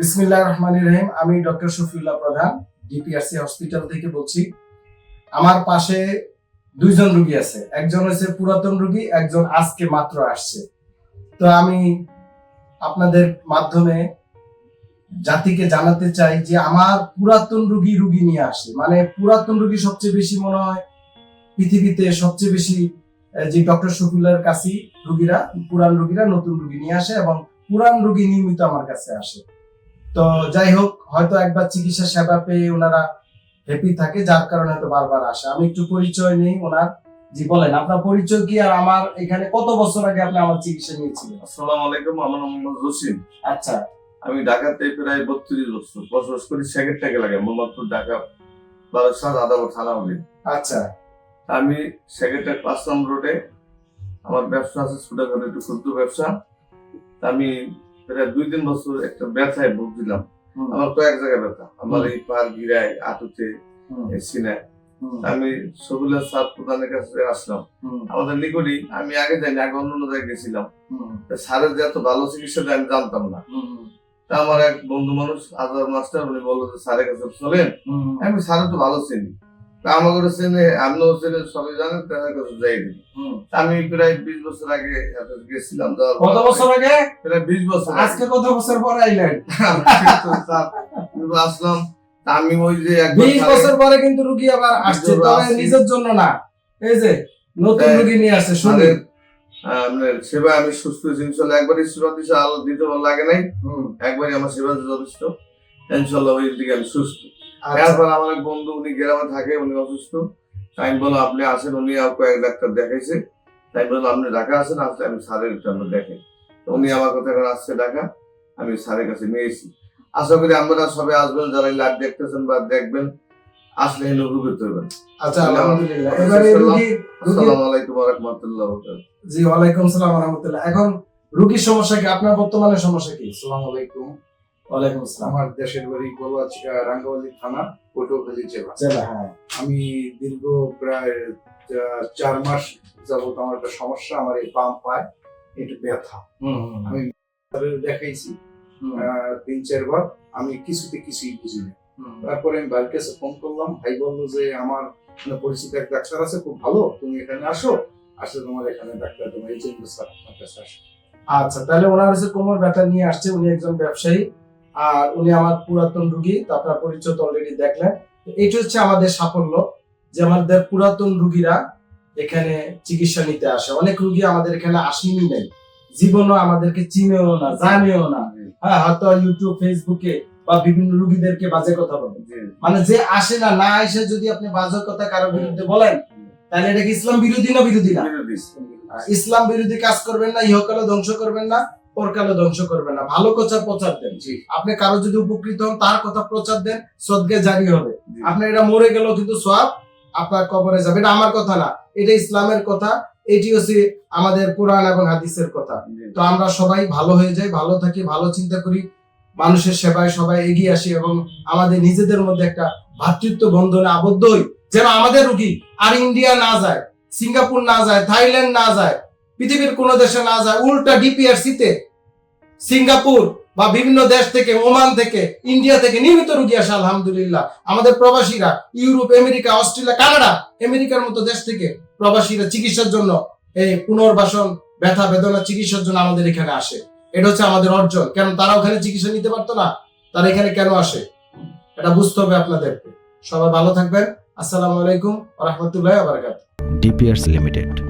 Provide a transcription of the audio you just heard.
বিসমিল্লাহ রহমান রহিম। আমি ডক্টর শফিউল্লাহ প্রধান, ডিপিআরসি হসপিটাল থেকে বলছি। আমার পাশে দুইজন রুগী আছে। একজন হচ্ছে পুরাতন রুগী, একজন আজকে মাত্র আসছে। তো আমি আপনাদের মাধ্যমে জাতিকে জানাতে চাই যে আমার পুরাতন রুগী রুগী নিয়ে আসে। মানে পুরাতন রুগী সবচেয়ে বেশি মনে হয় পৃথিবীতে সবচেয়ে বেশি যে ডক্টর শফিউল্লাহর কাছে রুগীরা, পুরান রুগীরা নতুন রুগী নিয়ে আসে এবং পুরান রুগী নিয়মিত আমার কাছে আসে। তো যাই হোক হয়তো একবার চিকিৎসা সেবা পেয়ে ওনারা হ্যাপি থাকে যার কারণে হয়তো বারবার আসে। আমি একটু পরিচয় নেই ওনার। জি বলেন আপনার পরিচয় কি আর আমার এখানে কত বছর আগে আপনি আমার চিকিৎসা নিয়েছিলেন? আসসালামু আলাইকুম আমার নাম মোহাম্মদ জসিম আচ্ছা। আমি ঢাকাতে প্রায় বত্রিশ বছর বসবাস করি সেকেন্ডটাকে লাগে মোহাম্মদপুর ঢাকা বারাসাত আদাবর থানা হবে আচ্ছা। আমি সেকেন্ডের পাঁচ নম্বর রোডে আমার ব্যবসা আছে ছোটখাটো একটু ক্ষুদ্র ব্যবসা। আমি প্রায় দুই তিন বছর একটা ব্যথায় ভুগছিলাম। আমার কয়েক জায়গায় ব্যথা। আমার এই পার গিরায় আটুতে সিনায়। আমি সবুলের সাত প্রধানের কাছে আসলাম। আমাদের নিকটই আমি আগে যাইনি আগে অন্য অন্য জায়গায় গেছিলাম। স্যারের যে এত ভালো চিকিৎসা আমি জানতাম না। তা আমার এক বন্ধু মানুষ আজার মাস্টার উনি বলল যে স্যারের কাছে চলেন। আমি স্যারের তো ভালো চিনি। সবাই জানেন তাদের কাছে আমি প্রায় বিশ বছর আগে গেছিলাম কত বছর আগে? প্রায় বিশ বছর আজকে কত বছর পর আইলেন? আসলাম আমি ওই যে বিশ বছর পরে কিন্তু রুগী আবার আসছে নিজের তবে নিজের জন্য না। এই যে নতুন হ্যাঁ, রুগী নিয়ে আসছে শুনে। সেবা আমি সুস্থ ইনশাল্লাহ। একবারই সেবা দিচ্ছে আলো দিতে ভালো লাগে নাই। একবারই আমার সেবা যথেষ্ট। ইনশাল্লাহ ওই দিকে আমি সুস্থ। আচ্ছা এরপর আমার এক বন্ধু উনি গ্রামে থাকে উনি অসুস্থ। তাই বললাম আপনি আসেন উনি আর কয়েক ডাক্তার দেখাইছে। তাই আপনি ঢাকা আসেন আসলে আমি স্যারের জন্য দেখেন উনি আমার কথা এখন আসছে ঢাকা আমি স্যারের কাছে নিয়ে এসেছি। আশা করি আমরা সবাই আসবেন যারা লাইভ দেখতেছেন বা দেখবেন আসলে উপকৃত হবেন। আচ্ছা আসসালামু আলাইকুম। ওয়া রাহমাতুল্লাহ। জি ওয়ালাইকুম সালাম রহমতুল্লাহ। এখন রুগীর সমস্যা কি? আপনার বর্তমানে সমস্যা কি? আসসালামু আলাইকুম। ওয়ালাইকুম আসসালাম। আমার দেশের বাড়ি গোলাচিকা রাঙ্গাবালি থানা পটুয়াখালী জেলা। জেলা হ্যাঁ। আমি দীর্ঘ প্রায় চার মাস যাবত আমার একটা সমস্যা আমার এই পাম পায় একটু ব্যথা। আমি দেখাইছি তিন চারবার আমি কিছুতে কিছুই বুঝি না তারপরে আমি ভাইয়ের কাছে ফোন করলাম ভাই বলল যে আমার মানে পরিচিত এক ডাক্তার আছে খুব ভালো তুমি এখানে আসো আসলে তোমার এখানে ডাক্তার তোমার এই জন্য স্যার আপনার কাছে আসো। আচ্ছা তাহলে ওনার হচ্ছে কোমর ব্যথা নিয়ে আসছে উনি একজন ব্যবসায়ী? আর উনি আমার পুরাতন রুগী তো আপনার পরিচয় তো অলরেডি দেখলেন। এটা হচ্ছে আমাদের সাফল্য যে আমাদের পুরাতন রুগীরা এখানে চিকিৎসা নিতে আসে। অনেক রুগী আমাদের এখানে আসেনি নাই। জীবনও আমাদেরকে চিনেও না জানেও না। হ্যাঁ হয়তো ইউটিউব ফেসবুকে বা বিভিন্ন রুগীদেরকে বাজে কথা বলে। মানে যে আসে না না এসে যদি আপনি বাজে কথা কারও বিরুদ্ধে বলেন তাহলে এটা কি ইসলাম বিরোধী না বিরোধী না? ইসলাম বিরোধী। কাজ করবেন না ইহকালে ধ্বংস করবেন না। পরকালে ধ্বংস করবেন না। ভালো কথা প্রচার দেন। আপনি কারও যদি উপকৃত হন তার কথা প্রচার দেন সদগে জারি হবে। জি। আপনার এটা মরে গেলেও কিন্তু সব আপনার কবরে যাবে। এটা আমার কথা না। এটা ইসলামের কথা। এটি হচ্ছে আমাদের কোরআন এবং হাদিসের কথা। তো আমরা সবাই ভালো হয়ে যাই ভালো থাকি ভালো চিন্তা করি। মানুষের সেবায় সবাই এগিয়ে আসি এবং আমাদের নিজেদের মধ্যে একটা ভ্রাতৃত্ব বন্ধনে আবদ্ধ হই। যেন আমাদের রুগী আর ইন্ডিয়া না যায় সিঙ্গাপুর না যায় থাইল্যান্ড না যায় পৃথিবীর কোনো দেশে না যায়, উল্টা ডিপিআরসি তে সিঙ্গাপুর বা বিভিন্ন দেশ থেকে, ওমান থেকে, ইন্ডিয়া থেকে নিয়মিত রুগী আসে, আলহামদুলিল্লাহ। আমাদের প্রবাসীরা, ইউরোপ, আমেরিকা, অস্ট্রেলিয়া, কানাডা, আমেরিকার মতো দেশ থেকে প্রবাসীরা চিকিৎসার জন্য এই পুনর্বাসন, ব্যথা, বেদনা চিকিৎসার জন্য আমাদের এখানে আসে। এটা হচ্ছে আমাদের অর্জন। কেন তারা ওখানে চিকিৎসা নিতে পারতো না? তারা এখানে কেন আসে? এটা বুঝতে হবে আপনাদেরকে। সবাই ভালো থাকবেন। আসসালামু আলাইকুম রহমতুল্লাহ বারাকাত ডিপিয়ার্স লিমিটেড।